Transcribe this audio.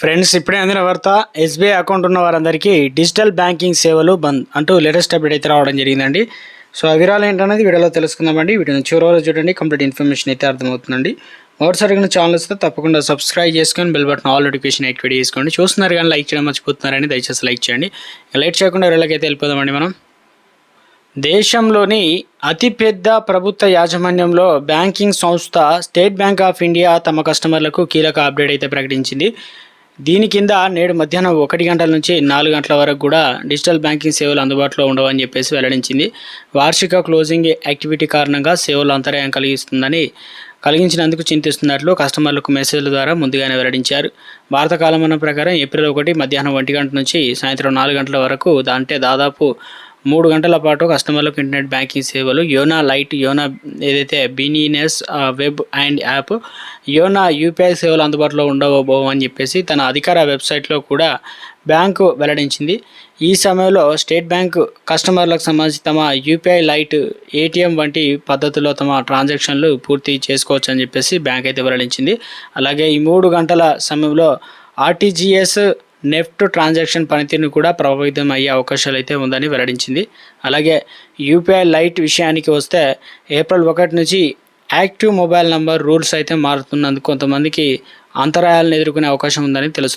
Friends ఇప్పుడే అందిన వార్త ఎస్బీఐ అకౌంట్ ఉన్న వారందరికీ డిజిటల్ బ్యాంకింగ్ సేవలు బంద్ అంటూ లేటెస్ట్ అప్డేట్ అయితే రావడం జరిగిందండి. సో ఆ వివరాలు ఏంటనేది వీడియోలో తెలుసుకుందామండి. వీడియోని చివరి చూడండి కంప్లీట్ ఇన్ఫర్మేషన్ అయితే అర్థమవుతుందండి. మొదటిసారిగా ఛానల్ వస్తే తప్పకుండా సబ్స్క్రైబ్ చేసుకొని bell button all notification activate చేసుకోండి. చూస్తున్నారు కానీ లైక్ చేయడం మర్చిపోతున్నారని దయచేసి లైక్ చేయండి. లైట్ చేయకుండా వీళ్ళకైతే వెళ్ళిపోదామండి మనం. దేశంలోని అతిపెద్ద ప్రభుత్వ యాజమాన్యంలో బ్యాంకింగ్ సంస్థ స్టేట్ బ్యాంక్ ఆఫ్ ఇండియా తమ కస్టమర్లకు కీలక అప్డేట్ అయితే ప్రకటించింది. దీని కింద నేడు మధ్యాహ్నం ఒకటి గంటల నుంచి నాలుగు గంటల వరకు కూడా డిజిటల్ బ్యాంకింగ్ సేవలు అందుబాటులో ఉండవని చెప్పేసి వెల్లడించింది. వార్షిక క్లోజింగ్ యాక్టివిటీ కారణంగా సేవలు అంతరాయం కలిగిస్తుందని కలిగించినందుకు చింతిస్తున్నట్లు కస్టమర్లకు మెసేజ్ల ద్వారా ముందుగానే వెల్లడించారు. భారత కాలమానం ప్రకారం ఏప్రిల్ ఒకటి మధ్యాహ్నం ఒంటి గంట నుంచి సాయంత్రం నాలుగు గంటల వరకు అంటే దాదాపు మూడు గంటల పాటు కస్టమర్లకు ఇంటర్నెట్ బ్యాంకింగ్ సేవలు. యోనా లైట్ యోనా ఏదైతే business web and app YONO UPI సేవలు అందుబాటులో ఉండబో అని చెప్పేసి తన అధికార వెబ్సైట్లో కూడా బ్యాంకు వెల్లడించింది. ఈ సమయంలో స్టేట్ బ్యాంక్ కస్టమర్లకు సంబంధించి తమ యూపీఐ లైట్ ఏటీఎం వంటి పద్ధతిలో తమ ట్రాన్సాక్షన్లు పూర్తి చేసుకోవచ్చు అని చెప్పేసి బ్యాంక్ అయితే వెల్లడించింది. అలాగే ఈ మూడు గంటల సమయంలో ఆర్టీజీఎస్ నెఫ్ట్ ట్రాన్సాక్షన్ పనితీరును కూడా ప్రభావితం అయ్యే అవకాశాలు అయితే ఉందని వెల్లడించింది. అలాగే యూపీఐ లైట్ విషయానికి వస్తే ఏప్రిల్ ఒకటి నుంచి యాక్టివ్ మొబైల్ నంబర్ రూల్స్ అయితే మారుతున్నందుకు కొంతమందికి అంతరాయాలను ఎదుర్కొనే అవకాశం ఉందని తెలుస్తుంది